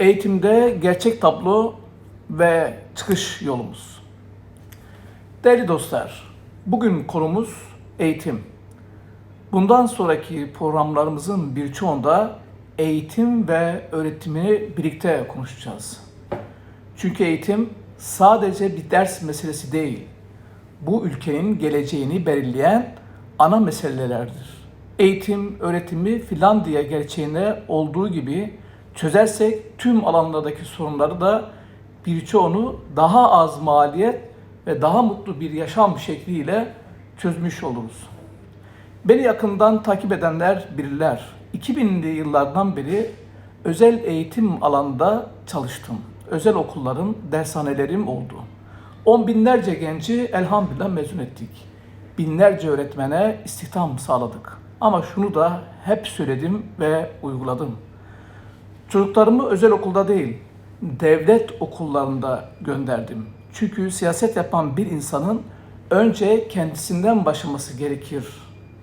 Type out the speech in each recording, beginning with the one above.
Eğitimde gerçek tablo ve çıkış yolumuz. Değerli dostlar, bugün konumuz eğitim. Bundan sonraki programlarımızın birçoğunda eğitim ve öğretimi birlikte konuşacağız. Çünkü eğitim sadece bir ders meselesi değil. Bu ülkenin geleceğini belirleyen ana meselelerdir. Eğitim, öğretimi Finlandiya gerçeğine olduğu gibi çözersek tüm alanlardaki sorunları da birçoğunu daha az maliyet ve daha mutlu bir yaşam şekliyle çözmüş oluruz. Beni yakından takip edenler bilirler. 2000'li yıllardan beri özel eğitim alanında çalıştım. Özel okulların dershanelerim oldu. On binlerce genci elhamdülillah mezun ettik. Binlerce öğretmene istihdam sağladık. Ama şunu da hep söyledim ve uyguladım. Çocuklarımı özel okulda değil, devlet okullarında gönderdim. Çünkü siyaset yapan bir insanın önce kendisinden başlaması gerekir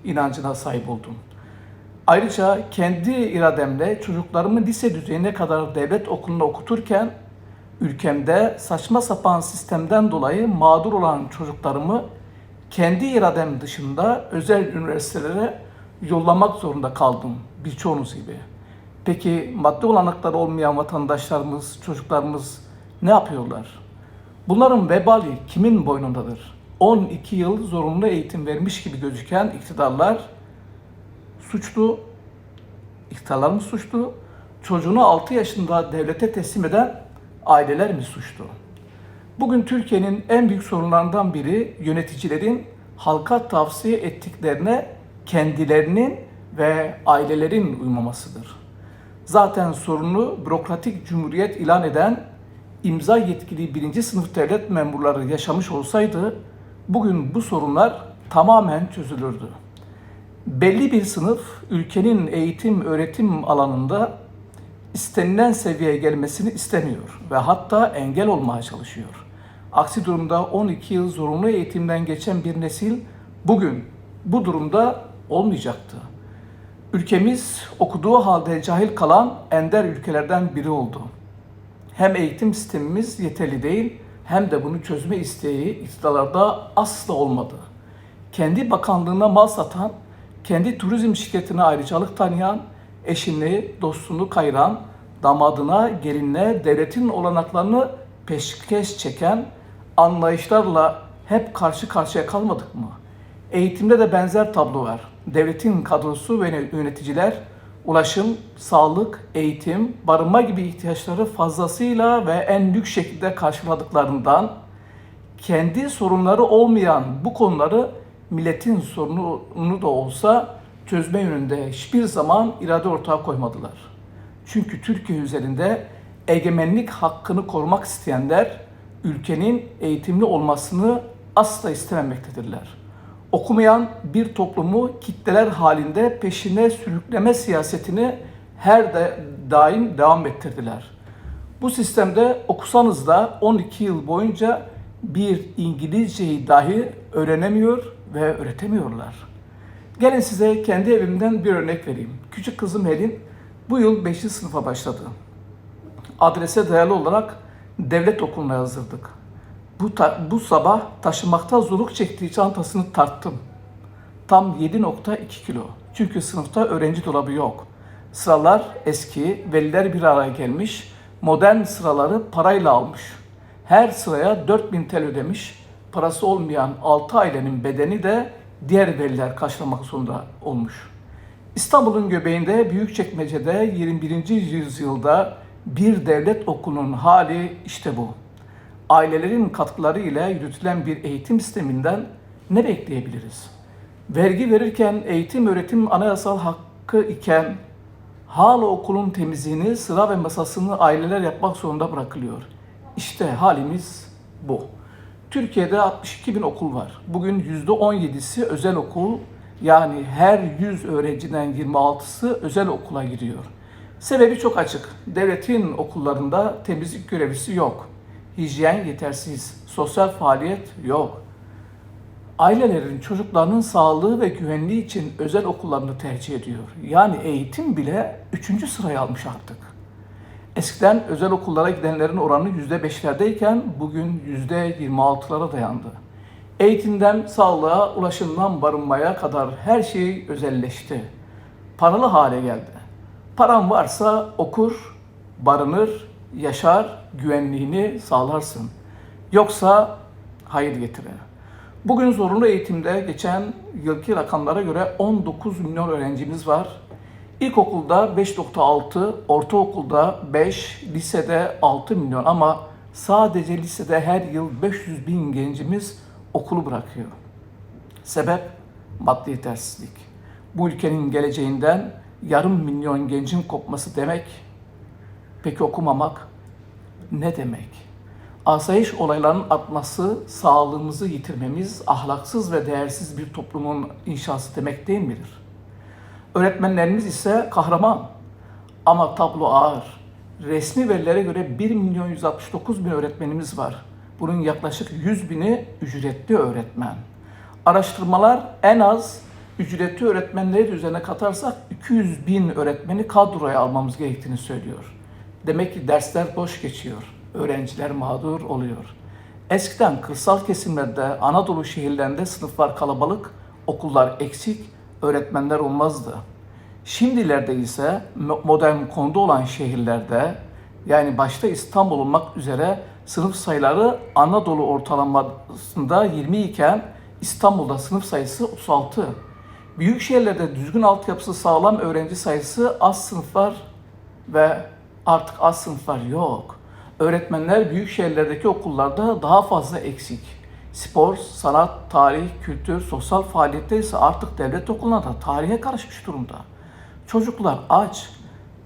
inancına sahip oldum. Ayrıca kendi irademle çocuklarımı lise düzeyine kadar devlet okulunda okuturken ülkemde saçma sapan sistemden dolayı mağdur olan çocuklarımı kendi iradem dışında özel üniversitelere yollamak zorunda kaldım birçoğunuz gibi. Peki maddi olanakları olmayan vatandaşlarımız, çocuklarımız ne yapıyorlar? Bunların vebali kimin boynundadır? 12 yıl zorunlu eğitim vermiş gibi gözüken iktidarlar suçlu, iktidarlar mı suçlu? Çocuğunu 6 yaşında devlete teslim eden aileler mi suçlu? Bugün Türkiye'nin en büyük sorunlarından biri yöneticilerin halka tavsiye ettiklerine kendilerinin ve ailelerin uymamasıdır. Zaten sorunu bürokratik cumhuriyet ilan eden imza yetkili birinci sınıf devlet memurları yaşamış olsaydı bugün bu sorunlar tamamen çözülürdü. Belli bir sınıf ülkenin eğitim öğretim alanında istenilen seviyeye gelmesini istemiyor ve hatta engel olmaya çalışıyor. Aksi durumda 12 yıl zorunlu eğitimden geçen bir nesil bugün bu durumda olmayacaktı. Ülkemiz okuduğu halde cahil kalan ender ülkelerden biri oldu. Hem eğitim sistemimiz yeterli değil hem de bunu çözme isteği iktidarlarda asla olmadı. Kendi bakanlığına mal satan, kendi turizm şirketine ayrıcalık tanıyan, eşini, dostunu kayıran, damadına, gelinine devletin olanaklarını peşkeş çeken anlayışlarla hep karşı karşıya kalmadık mı? Eğitimde de benzer tablo var. Devletin kadrosu ve yöneticiler ulaşım, sağlık, eğitim, barınma gibi ihtiyaçları fazlasıyla ve en büyük şekilde karşıladıklarından kendi sorunları olmayan bu konuları milletin sorununu da olsa çözme yönünde hiçbir zaman irade ortağı koymadılar. Çünkü Türkiye üzerinde egemenlik hakkını korumak isteyenler ülkenin eğitimli olmasını asla istememektedirler. Okumayan bir toplumu kitleler halinde peşine sürükleme siyasetini her de daim devam ettirdiler. Bu sistemde okusanız da 12 yıl boyunca bir İngilizceyi dahi öğrenemiyor ve öğretemiyorlar. Gelin size kendi evimden bir örnek vereyim. Küçük kızım Helin bu yıl 5. sınıfa başladı. Adrese dayalı olarak devlet okuluna yazdırdık. Bu, bu sabah taşımakta zorluk çektiği çantasını tarttım. Tam 7.2 kilo. Çünkü sınıfta öğrenci dolabı yok. Sıralar eski, veliler bir araya gelmiş, modern sıraları parayla almış. Her sıraya 4000 TL ödemiş. Parası olmayan 6 ailenin bedeni de diğer veliler karşılamak zorunda olmuş. İstanbul'un göbeğinde Büyükçekmece'de 21. yüzyılda bir devlet okulunun hali işte bu. Ailelerin katkıları ile yürütülen bir eğitim sisteminden ne bekleyebiliriz? Vergi verirken eğitim öğretim anayasal hakkı iken hala okulun temizliğini, sıra ve masasını aileler yapmak zorunda bırakılıyor. İşte halimiz bu. Türkiye'de 62 bin okul var. Bugün %17'si özel okul yani her 100 öğrenciden 26'sı özel okula giriyor. Sebebi çok açık. Devletin okullarında temizlik görevlisi yok. Hijyen yetersiz. Sosyal faaliyet yok. Ailelerin çocuklarının sağlığı ve güvenliği için özel okullarını tercih ediyor. Yani eğitim bile üçüncü sıraya almış artık. Eskiden özel okullara gidenlerin oranı %5'lerdeyken bugün %26'lara dayandı. Eğitimden sağlığa, ulaşımdan barınmaya kadar her şey özelleşti. Paralı hale geldi. Paran varsa okur, barınır, yaşar, güvenliğini sağlarsın. Yoksa hayır getirir. Bugün zorunlu eğitimde geçen yılki rakamlara göre 19 milyon öğrencimiz var. İlkokulda 5.6, ortaokulda 5, lisede 6 milyon ama sadece lisede her yıl 500 bin gencimiz okulu bırakıyor. Sebep maddi yetersizlik. Bu ülkenin geleceğinden yarım milyon gencin kopması demek, peki okumamak ne demek? Asayiş olaylarının artması, sağlığımızı yitirmemiz, ahlaksız ve değersiz bir toplumun inşası demek değil midir? Öğretmenlerimiz ise kahraman. Ama tablo ağır. Resmi verilere göre 1 milyon 169 bin öğretmenimiz var. Bunun yaklaşık 100 bini ücretli öğretmen. Araştırmalar en az ücretli öğretmenleri üzerine katarsak 200 bin öğretmeni kadroya almamız gerektiğini söylüyor. Demek ki dersler boş geçiyor. Öğrenciler mağdur oluyor. Eskiden kırsal kesimlerde, Anadolu şehirlerinde sınıflar kalabalık, okullar eksik, öğretmenler olmazdı. Şimdilerde ise mo- modern konuda olan şehirlerde yani başta İstanbul olmak üzere sınıf sayıları Anadolu ortalamasında 20 iken İstanbul'da sınıf sayısı 36. Büyük şehirlerde düzgün altyapısı sağlam öğrenci sayısı az sınıflar ve artık az sınıflar yok. Öğretmenler büyük şehirlerdeki okullarda daha fazla eksik. Spor, sanat, tarih, kültür, sosyal faaliyette ise artık devlet okuluna da tarihe karışmış durumda. Çocuklar aç,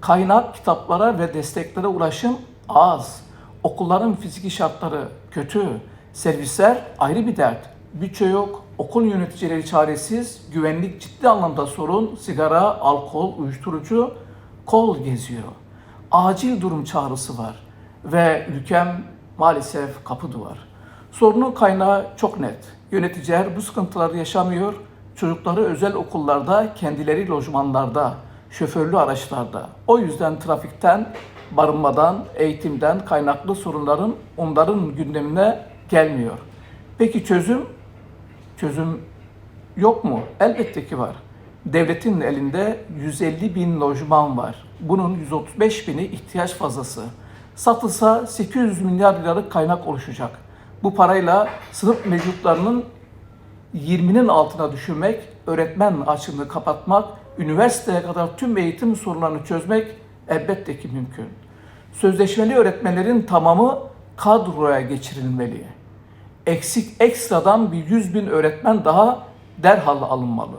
kaynak, kitaplara ve desteklere ulaşım az. Okulların fiziki şartları kötü, servisler ayrı bir dert. Bütçe yok, okul yöneticileri çaresiz, güvenlik ciddi anlamda sorun, sigara, alkol, uyuşturucu kol geziyor. Acil durum çağrısı var ve ülkem maalesef kapı duvar. Sorunun kaynağı çok net. Yöneticiler bu sıkıntıları yaşamıyor. Çocukları özel okullarda, kendileri lojmanlarda, şoförlü araçlarda. O yüzden trafikten, barınmadan, eğitimden kaynaklı sorunların onların gündemine gelmiyor. Peki çözüm? Çözüm yok mu? Elbette ki var. Devletin elinde 150 bin lojman var. Bunun 135 bini ihtiyaç fazlası. Satılsa 800 milyar liralık kaynak oluşacak. Bu parayla sınıf mevcutlarının 20'nin altına düşürmek, öğretmen açığını kapatmak, üniversiteye kadar tüm eğitim sorunlarını çözmek elbette ki mümkün. Sözleşmeli öğretmenlerin tamamı kadroya geçirilmeli. Eksik ekstradan bir 100 bin öğretmen daha derhal alınmalı.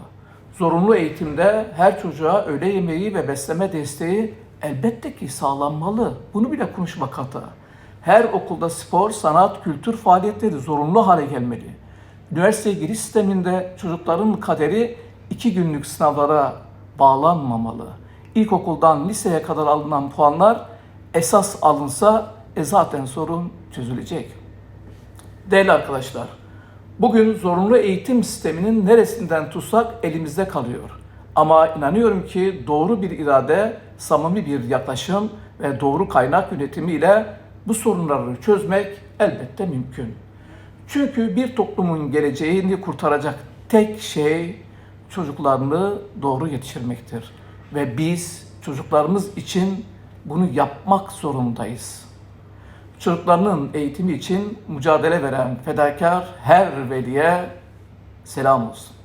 Zorunlu eğitimde her çocuğa öğle yemeği ve besleme desteği elbette ki sağlanmalı. Bunu bile konuşmak hata. Her okulda spor, sanat, kültür faaliyetleri zorunlu hale gelmeli. Üniversite giriş sisteminde çocukların kaderi iki günlük sınavlara bağlanmamalı. İlkokuldan liseye kadar alınan puanlar esas alınsa e zaten sorun çözülecek. Değerli arkadaşlar, bugün zorunlu eğitim sisteminin neresinden tutsak elimizde kalıyor. Ama inanıyorum ki doğru bir irade, samimi bir yaklaşım ve doğru kaynak yönetimiyle bu sorunları çözmek elbette mümkün. Çünkü bir toplumun geleceğini kurtaracak tek şey çocuklarını doğru yetiştirmektir. Ve biz çocuklarımız için bunu yapmak zorundayız. Çocuklarının eğitimi için mücadele veren fedakar her veliye selam olsun.